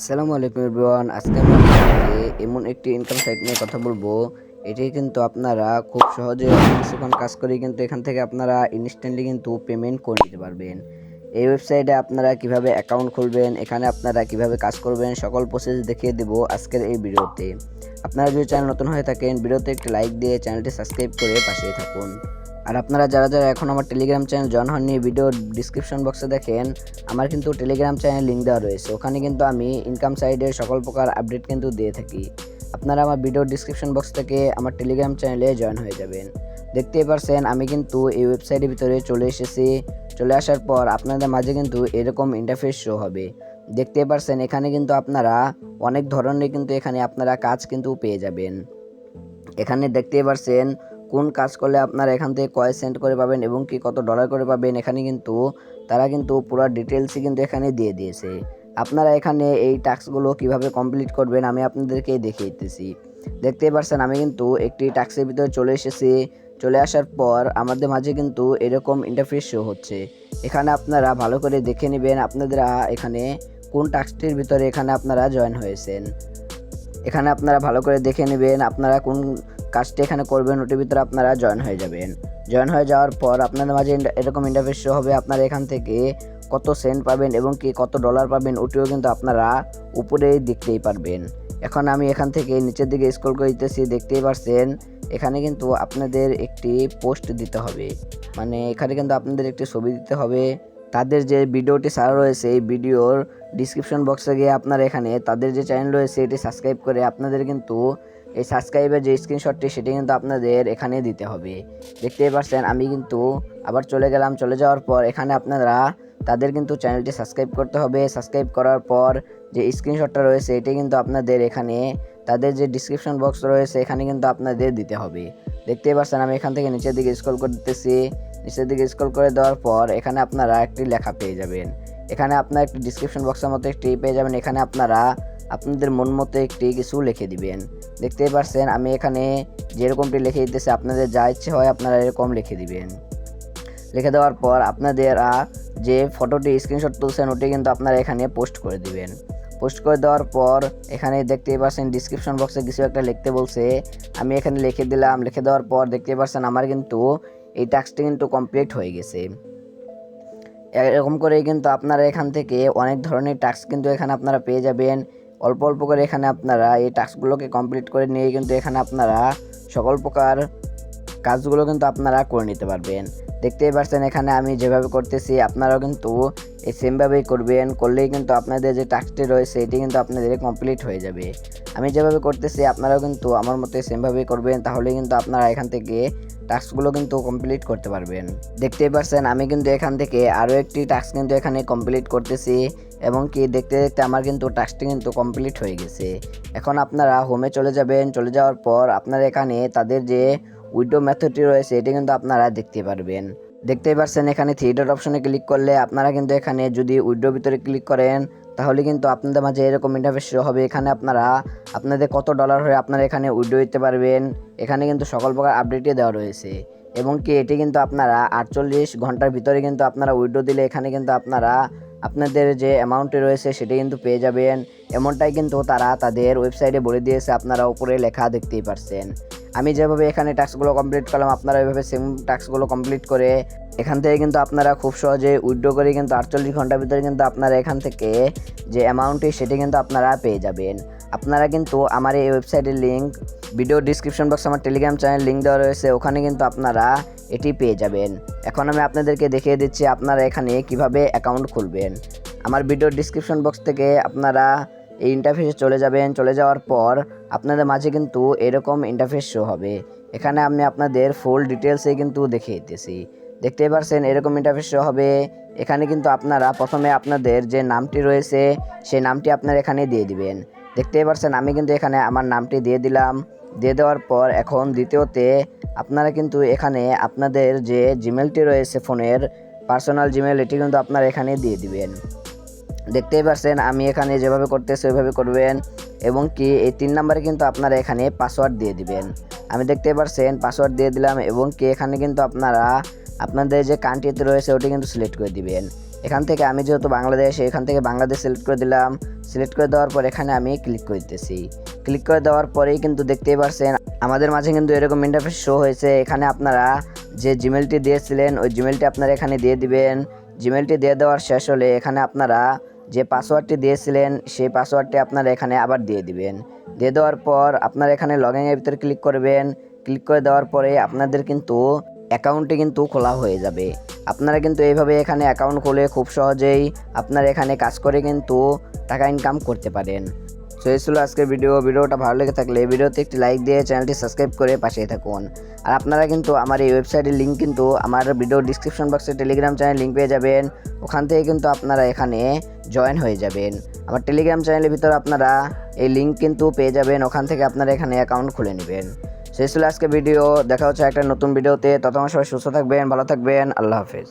আসসালামু আলাইকুম এভরিওয়ান, আজকে আমি আপনাদেরকে এমন একটি ইনকাম সাইট নিয়ে কথা বলব। এটি কিন্তু আপনারা খুব সহজে কিছুক্ষণ কাজ করে কিন্তু এখান থেকে আপনারা ইনস্ট্যান্টলি কিন্তু পেমেন্ট করে নিতে পারবেন। এই ওয়েবসাইটে আপনারা কীভাবে অ্যাকাউন্ট খুলবেন, এখানে আপনারা কীভাবে কাজ করবেন, সকল প্রসেস দেখিয়ে দেব আজকের এই ভিডিওতে। আপনারা যদি চ্যানেল নতুন হয়ে থাকেন, ভিডিওতে একটি লাইক দিয়ে চ্যানেলটি সাবস্ক্রাইব করে পাশেই থাকুন। আর আপনারা যারা যারা এখন আমার টেলিগ্রাম চ্যানেল জয়েন হননি ভিডিও ডিসক্রিপশন বক্সে দেখেন, আমার কিন্তু টেলিগ্রাম চ্যানেল লিঙ্ক দেওয়া রয়েছে। ওখানে কিন্তু আমি ইনকাম সাইডের সকল প্রকার আপডেট কিন্তু দিয়ে থাকি। আপনারা আমার ভিডিও ডিসক্রিপশন বক্স থেকে আমার টেলিগ্রাম চ্যানেলে জয়েন হয়ে যাবেন। দেখতেই পারছেন, আমি কিন্তু এই ওয়েবসাইটের ভিতরে চলে এসেছি। চলে আসার পর আপনাদের মাঝে কিন্তু এরকম ইন্টারফেস শো হবে। দেখতেই পারছেন, এখানে কিন্তু আপনারা অনেক ধরনের কিন্তু এখানে আপনারা কাজ কিন্তু পেয়ে যাবেন। এখানে দেখতেই পারছেন কোন কাজ করলে আপনারা এখান থেকে কয় সেন্ট করে পাবেন এবং কি কত ডলার করে পাবেন, এখানে কিন্তু তারা কিন্তু পুরো ডিটেলসই কিন্তু এখানে দিয়ে দিয়েছে। আপনারা এখানে এই টাস্কগুলো কীভাবে কমপ্লিট করবেন আমি আপনাদেরকে দেখিয়ে দিতেছি দেখতেই পারছেন, আমি কিন্তু একটি টাস্কের ভিতরে চলে এসেছি। চলে আসার পর আমাদের মাঝে কিন্তু এরকম ইন্টারফেস শো হচ্ছে। এখানে আপনারা ভালো করে দেখে নেবেন আপনারা এখানে কোন টাস্কটির ভিতরে এখানে আপনারা জয়েন হয়েছেন। এখানে আপনারা ভালো করে দেখে নেবেন আপনারা কোন কাজটি এখানে করবেন, ওটির ভিতরে আপনারা জয়েন হয়ে যাবেন। জয়েন হয়ে যাওয়ার পর আপনাদের মাঝে এরকম ইন্টারফেস হবে, আপনারা এখান থেকে কত সেন্ট পাবেন এবং কি কত ডলার পাবেন, ওটিও কিন্তু আপনারা উপরে দেখতেই পারবেন। এখন আমি এখান থেকে নিচের দিকে স্ক্রল করে দিতেছি, দেখতেই পারছেন, এখানে কিন্তু আপনাদের একটি পোস্ট দিতে হবে। মানে এখানে কিন্তু আপনাদের একটি ছবি দিতে হবে। তাদের যে ভিডিওটি সারা রয়েছে, এই ভিডিওর ডিসক্রিপশন বক্সে গিয়ে আপনারা এখানে তাদের যে চ্যানেল রয়েছে, এটি সাবস্ক্রাইব করে আপনাদের কিন্তু এই সাবস্ক্রাইবের যে স্ক্রিনশটটি সেটি কিন্তু আপনাদের এখানে দিতে হবে। দেখতেই পাচ্ছেন আমি কিন্তু আবার চলে গেলাম, চলে যাওয়ার পর এখানে আপনারা, তাদের কিন্তু চ্যানেলটি সাবস্ক্রাইব করতে হবে। সাবস্ক্রাইব করার পর যে স্ক্রিনশটটা রয়েছে, এটি কিন্তু আপনাদের এখানে, তাদের যে ডিসক্রিপশন বক্স রয়েছে, এখানে কিন্তু আপনাদের দিতে হবে। দেখতেই পাচ্ছেন আমি এখান থেকে নিচের দিকে স্ক্রল করে দিতেছি নিচের দিকে স্ক্রল করে দেওয়ার পর এখানে আপনারা একটি লেখা পেয়ে যাবেন। এখানে আপনার একটি ডিসক্রিপশন বক্সের মতো একটি পেয়ে যাবেন। এখানে আপনারা আপনাদের মন মতো একটি কিছু লিখে দিবেন। দেখতেই পারছেন, আমি এখানে যেরকমটি লিখে দিতেছি, আপনাদের যা ইচ্ছে হয় আপনারা এরকম লিখে দিবেন। লিখে দেওয়ার পর আপনারা যে ফটোটি স্ক্রিনশট তুলছেন, ওটি কিন্তু আপনারা এখানে পোস্ট করে দিবেন। পোস্ট করে দেওয়ার পর এখানে দেখতেই পাচ্ছেন ডিসক্রিপশন বক্সে কিছু একটা লিখতে বলছে। আমি এখানে লিখে দিলাম, লিখে দেওয়ার পর দেখতেই পাচ্ছেন আমার কিন্তু এই টাস্কটি কিন্তু কমপ্লিট হয়ে গেছে। এরকম করেই কিন্তু আপনারা এখান থেকে অনেক ধরনের টাস্ক কিন্তু এখানে আপনারা পেয়ে যাবেন। অল্প অল্প করে এখানে আপনারা এই টাস্কগুলোকে কমপ্লিট করে নিয়ে কিন্তু এখানে আপনারা সকল প্রকার কাজগুলো কিন্তু আপনারা করে নিতে পারবেন। দেখতেই পাচ্ছেন এখানে আমি যেভাবে করতেছি, আপনারাও কিন্তু এই সেমভাবেই করবেন। করলেই কিন্তু আপনাদের যে টাস্কটি রয়েছে এটি কিন্তু আপনাদের কমপ্লিট হয়ে যাবে। আমি যেভাবে করতেছি, আপনারাও কিন্তু আমার মতো সেমভাবেই করবেন। তাহলে কিন্তু আপনারা এখান থেকে টাস্কগুলো কিন্তু কমপ্লিট করতে পারবেন। দেখতেই পাচ্ছেন, আমি কিন্তু এখান থেকে আরও একটি টাস্ক কিন্তু এখানে কমপ্লিট করতেছি এবং কি দেখতে দেখতে আমার কিন্তু টাস্কটি কিন্তু কমপ্লিট হয়ে গেছে। এখন আপনারা হোমে চলে যাবেন, চলে যাওয়ার পর আপনারা এখানে তাদের যে উইডো মেথডটি রয়েছে, এটি কিন্তু আপনারা দেখতে পারবেন। দেখতেই পাচ্ছেন এখানে ডট অপশনে ক্লিক করলে আপনারা কিন্তু এখানে যদি উইডোর ভিতরে ক্লিক করেন, তাহলে কিন্তু আপনাদের মাঝে এরকম ইন্টারফেস হবে। এখানে আপনারা আপনাদের কত ডলার হয়ে আপনারা এখানে উইডো দিতে পারবেন। এখানে কিন্তু সকল প্রকার আপডেটই দেওয়া রয়েছে। এবং কি, এটি কিন্তু আপনারা আটচল্লিশ ঘণ্টার ভিতরে কিন্তু আপনারা উইডো দিলে এখানে কিন্তু আপনারা আপনাদের যে অ্যামাউন্টটি রয়েছে, সেটি কিন্তু পেয়ে যাবেন। এমনটাই কিন্তু তারা তাদের ওয়েবসাইটে বলে দিয়েছে, আপনারা উপরে লেখা দেখতেই পারছেন। আমি যেভাবে এখানে টাস্কগুলো কমপ্লিট করলাম, আপনারা এভাবে সেম টাস্কগুলো কমপ্লিট করে এখান থেকে কিন্তু আপনারা খুব সহজে উইড্রো করে কিন্তু আটচল্লিশ ঘণ্টার ভিতরে কিন্তু আপনারা এখান থেকে যে অ্যামাউন্টটি সেটি কিন্তু আপনারা পেয়ে যাবেন। আপনারা কিন্তু আমার এই ওয়েবসাইটের লিঙ্ক ভিডিও ডিসক্রিপশন বক্সে আমার টেলিগ্রাম চ্যানেল লিঙ্ক দেওয়া রয়েছে, ওখানে কিন্তু আপনারা এটি পেয়ে যাবেন। এখন আমি আপনাদেরকে দেখিয়ে দিচ্ছি আপনারা এখানে কীভাবে অ্যাকাউন্ট খুলবেন। আমার ভিডিও ডিসক্রিপশন বক্স থেকে আপনারা এই ইন্টারফেসে চলে যাবেন, চলে যাওয়ার পর আপনাদের মাঝে কিন্তু এরকম ইন্টারফেস শো হবে। এখানে আমি আপনাদের ফুল ডিটেলসে কিন্তু দেখিয়ে দিতেছি। দেখতেই পারছেন এরকম ইন্টারফেস শো হবে। এখানে কিন্তু আপনারা প্রথমে আপনাদের যে নামটি রয়েছে, সেই নামটি আপনারা এখানে দিয়ে দিবেন। দেখতেই পারছেন আমি কিন্তু এখানে আমার নামটি দিয়ে দিলাম। দিয়ে দেওয়ার পর এখন দ্বিতীয়তে আপনারা কিন্তু এখানে আপনাদের যে জিমেলটি রয়েছে ফোনের পার্সোনাল জিমেল এটি কিন্তু আপনারা এখানে দিয়ে দিবেন। দেখতেই পাচ্ছেন আমি এখানে যেভাবে করতেছি ওইভাবে করবেন এবং কি এই তিন নাম্বারে কিন্তু আপনারা এখানে পাসওয়ার্ড দিয়ে দিবেন। আমি দেখতেই পাচ্ছেন পাসওয়ার্ড দিয়ে দিলাম এবং কি এখানে কিন্তু আপনারা আপনাদের যে কান্ট্রিতে রয়েছে ওটি কিন্তু সিলেক্ট করে দিবেন। এখান থেকে আমি যেহেতু বাংলাদেশ, এখান থেকে বাংলাদেশ সিলেক্ট করে দিলাম। সিলেক্ট করে দেওয়ার পর এখানে আমি ক্লিক করে দিতেছি ক্লিক করে দেওয়ার পরেই কিন্তু দেখতেই পারছেন, আমাদের মাঝে কিন্তু এরকম ইন্টারফেস শো হয়েছে। এখানে আপনারা যে জিমেলটি দিয়েছিলেন, ওই জিমেলটি আপনারা এখানে দিয়ে দিবেন। জিমেলটি দিয়ে দেওয়ার শেষ হলে এখানে আপনারা যে পাসওয়ার্ডটি দিয়েছিলেন, সেই পাসওয়ার্ডটি আপনারা এখানে আবার দিয়ে দিবেন। দিয়ে দেওয়ার পর আপনারা এখানে লগইন এর ভিতরে ক্লিক করবেন। ক্লিক করে দেওয়ার পরে আপনাদের কিন্তু অ্যাকাউন্টটি কিন্তু খোলা হয়ে যাবে। আপনারা কিন্তু এইভাবে এখানে অ্যাকাউন্ট খুলে খুব সহজেই আপনারা এখানে কাজ করে কিন্তু টাকা ইনকাম করতে পারেন। এই ছিল আজকের ভিডিও ভিডিওটা ভালো লেগে থাকলে এই ভিডিওতে একটি লাইক দিয়ে চ্যানেলটি সাবস্ক্রাইব করে পাশে থাকুন। আর আপনারা কিন্তু আমার এই ওয়েবসাইটের লিঙ্ক কিন্তু আমার ভিডিও ডিসক্রিপশন বক্সে টেলিগ্রাম চ্যানেল লিঙ্ক পেয়ে যাবেন। ওখান থেকে কিন্তু আপনারা এখানে জয়েন হয়ে যাবেন। আমার টেলিগ্রাম চ্যানেলের ভিতরে আপনারা এই লিঙ্ক কিন্তু পেয়ে যাবেন। ওখান থেকে আপনারা এখানে অ্যাকাউন্ট খুলে নেবেন। শেষ ছিল আজকে ভিডিও দেখা হচ্ছে একটা নতুন ভিডিওতে ততক্ষণ সবাই সুস্থ থাকবেন, ভালো থাকবেন। আল্লাহ হাফেজ।